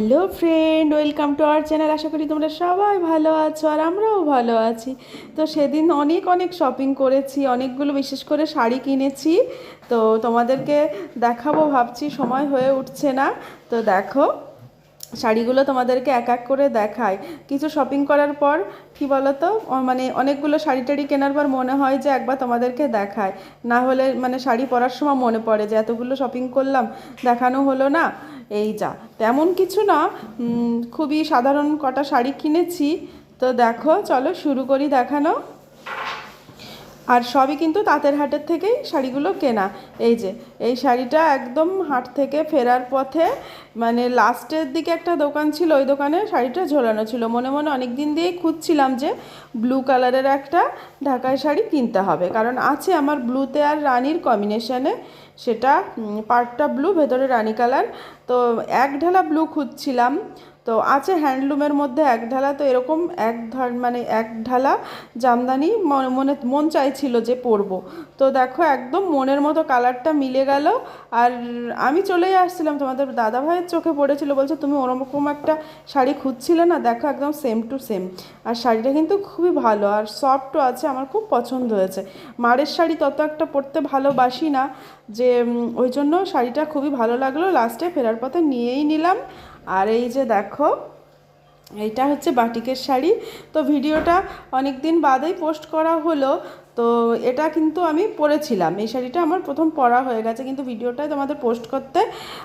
Hello friend, welcome to our channel. আশা করি তোমরা সবাই ভালো আছো আর আমরাও ভালো আছি। তো সেদিন অনেক অনেক শপিং করেছি, অনেকগুলো বিশেষ করে শাড়ি কিনেছি। তো তোমাদেরকে দেখাবো, ভাবছি সময় হয়ে উঠছে না। তো দেখো, শাড়িগুলো তোমাদেরকে এক এক করে দেখায় কিছু শপিং করার পর, কি বলতো মানে অনেকগুলো শাড়ি টাড়ি কেনার পর মনে হয় যে একবার তোমাদেরকে দেখায় না হলে মানে শাড়ি পরার সময় মনে পড়ে যে এতগুলো শপিং করলাম, দেখানো হলো না। এই যা। তেমন কিছু না খুবই সাধারণ কটা শাড়ি কিনেছি। তো দেখো, চলো শুরু করি দেখানো। আর সবই কিন্তু তাঁতের হাটের থেকেই শাড়িগুলো কেনা। এই যে, এই শাড়িটা একদম হাট থেকে ফেরার পথে মানে লাস্টের দিকে একটা দোকান ছিল, ওই দোকানে শাড়িটা ঝোলানো ছিল। মনে মনে অনেক দিন দিয়েই খুঁজছিলাম যে ব্লু কালারের একটা ঢাকায় শাড়ি কিনতে হবে। কারণ আছে আমার ব্লুতে আর রানির কম্বিনেশানে। সেটা পার্টটা ব্লু, ভেতরে রানি কালার। তো এক ঢালা ব্লু খুঁজছিলাম। তো আছে হ্যান্ডলুমের মধ্যে এক ঢালা, তো এরকম এক ধর মানে এক ঢালা জামদানি মনে মনে চাইছিল যে পরবো। তো দেখো একদম মনের মতো কালারটা মিলে গেল। আর আমি চলেই আসছিলাম, তোমাদের দাদা ভাইয়ের চোখে পড়েছিল, বলছে, তুমি ওরকম একটা শাড়ি খুঁজছিলে না? দেখো একদম সেম টু সেম আর শাড়িটা কিন্তু খুবই ভালো, আর সফটও আছে, আমার খুব পছন্দ হয়েছে। মারের শাড়ি তত একটা পরতে ভালোবাসি না, যে ওই জন্য শাড়িটা খুবই ভালো লাগল। লাস্টে ফেরার পথে নিয়েই নিলাম। আর এই যে দেখো, এইটা হচ্ছে বাটিকের শাড়ি। তো ভিডিওটা অনেক দিন বাদেই পোস্ট করা হলো, তো এটা কিন্তু আমি পরেছিলাম। এই শাড়িটা আমার প্রথম পরা হয়ে গেছে, কিন্তু ভিডিওটাই তোমাদের পোস্ট করতে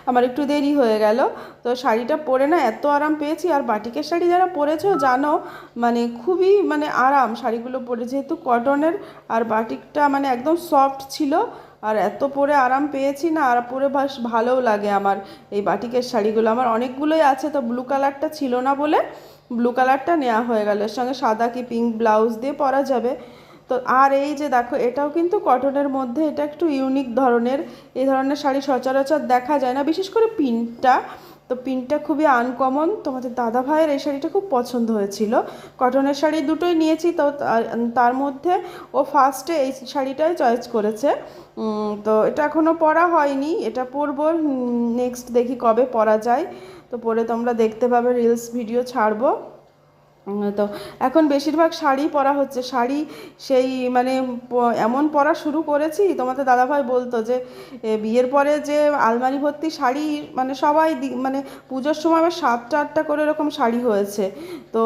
আমার একটু দেরি হয়ে গেল। তো শাড়িটা পরে না এত আরাম পেয়েছি, আর বাটিকের শাড়ি যারা পরেছো জানো মানে খুবই মানে আরাম শাড়িগুলো পরে। যেহেতু কটনের, আর বাটিকটা মানে একদম সফট ছিল আর এত পরে আরাম পেয়েছি না, আর পরে বেশ ভালোও লাগে আমার। এই বাটিকের শাড়িগুলো আমার অনেকগুলোই আছে, তো ব্লু কালারটা ছিল না বলে ব্লু কালারটা নেওয়া হয়ে গেল। এর সঙ্গে সাদা কি পিঙ্ক ব্লাউজ দিয়ে পরা যাবে? তো আর এই যে দেখো, এটাও কিন্তু কটনের মধ্যে, এটা একটু ইউনিক ধরনের। এই ধরনের শাড়ি সচরাচর দেখা যায় না, বিশেষ করে পিনটা তো পিনটা খুবই আনকমন তোমাদের দাদা ভাইয়ের এই শাড়িটা খুব পছন্দ হয়েছিল। কটনের শাড়ি দুটোই নিয়েছি তো তার- মধ্যে ও ফার্স্টে এই শাড়িটাই চয়েস করেছে। তো এটা এখনও পরা হয়নি। এটা পরবো নেক্সট দেখি কবে পরা যায়। তো পরে তোমরা দেখতে পাবে রিলস ভিডিও ছাড়বো। তো এখন বেশিরভাগ শাড়ি পরা হচ্ছে। শাড়ি সেই মানে এমন পরা শুরু করেছি, তোমাদের দাদাভাই বলতো যে বিয়ের পরে যে আলমারি ভর্তি শাড়ি মানে সবাই মানে পুজোর সময় আমার সাতটা আটটা করে এরকম শাড়ি হয়েছে। তো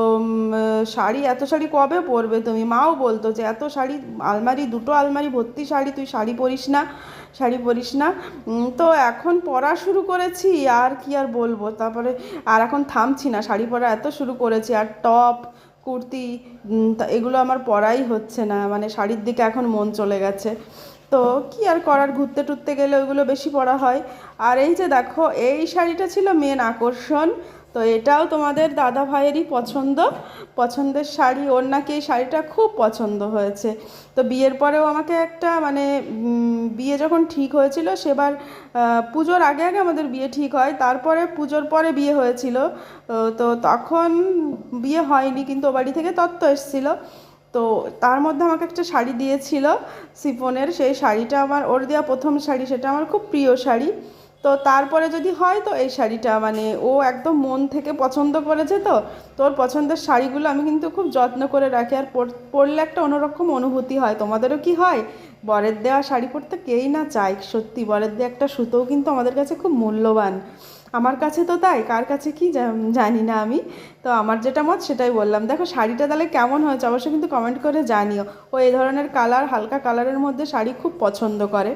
শাড়ি, এত শাড়ি কবে পরবে তুমি? মাও বলতো যে, এত শাড়ি, আলমারি, দুটো আলমারি ভর্তি শাড়ি, তুই শাড়ি পরিস না। শাড়ি পরিস না। তো এখন পরা শুরু করেছি, আর কি আর বলব? তারপরে আর এখন থামছি না, শাড়ি পরা এত শুরু করেছি, আর টপ, কুর্তি এগুলো আমার পরাই হচ্ছে না মানে শাড়ির দিকে এখন মন চলে গেছে। তো কি আর করার, ঘুরতে টুরতে গেলে ওইগুলো বেশি পরা হয়। আর এই যে দেখো, এই শাড়িটা ছিল মেন আকর্ষণ তো এটাও তোমাদের দাদা ভাইয়েরই পছন্দ। পছন্দের শাড়ি, ওর নাকি এই শাড়িটা খুব পছন্দ হয়েছে। তো বিয়ের পরেও আমাকে একটা মানে বিয়ে যখন ঠিক হয়েছিল, সেবার পুজোর আগে আগে আমাদের বিয়ে ঠিক হয়। তারপরে পুজোর পরে বিয়ে হয়েছিল। তো তখন বিয়ে হয়নি, কিন্তু ও বাড়ি থেকে তত্ত্ব এসেছিল। তো তার মধ্যে আমাকে একটা শাড়ি দিয়েছিল সিফনের সেই শাড়িটা আমার, ওর দেওয়া প্রথম শাড়ি, সেটা আমার খুব প্রিয় শাড়ি। তো তারপরে যদি হয় তো এই শাড়িটা মানে ও একদম মন থেকে পছন্দ করেছে তো, তোর পছন্দের শাড়িগুলো আমি কিন্তু খুব যত্ন করে রাখি। আর পর- পরলে একটা অন্যরকম অনুভূতি হয়, তোমাদেরও কি হয়? বরের দেওয়া শাড়ি পরতে কেই না চাই সত্যি বরের দেওয়া একটা সুতোও কিন্তু আমাদের কাছে খুব মূল্যবান। আমার কাছে তো তাই, কার কাছে কি জানি না আমি। তো আমার যেটা মত সেটাই বললাম। দেখো শাড়িটা তাহলে কেমন হয়েছে অবশ্যই কিন্তু কমেন্ট করে জানিও। ও এই ধরনের কালার হালকা কালারের মধ্যে শাড়ি খুব পছন্দ করে।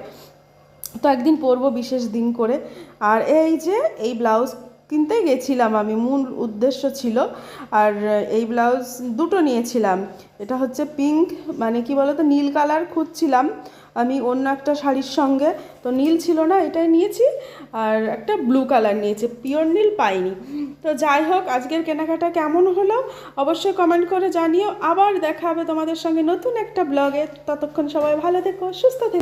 তো একদিন পরবো বিশেষ দিন করে। আর এই যে, এই ব্লাউজ কিনতে গেছিলাম আমি, মূল উদ্দেশ্য ছিল। আর এই ব্লাউজ দুটো নিয়েছিলাম। এটা হচ্ছে পিঙ্ক মানে কি বলতো, নীল কালার খুঁজছিলাম। আমি অন্য একটা শাড়ির সঙ্গে, তো নীল ছিল না, এটাই নিয়েছি। আর একটা ব্লু কালার নিয়েছি, পিওর নীল পাইনি। তো যাই হোক, আজকের কেনাকাটা কেমন হলো? অবশ্যই কমেন্ট করে জানিও। আবার দেখা হবে তোমাদের সঙ্গে নতুন একটা ব্লগে। ততক্ষণ সবাই ভালো থেকো, সুস্থ থেকো।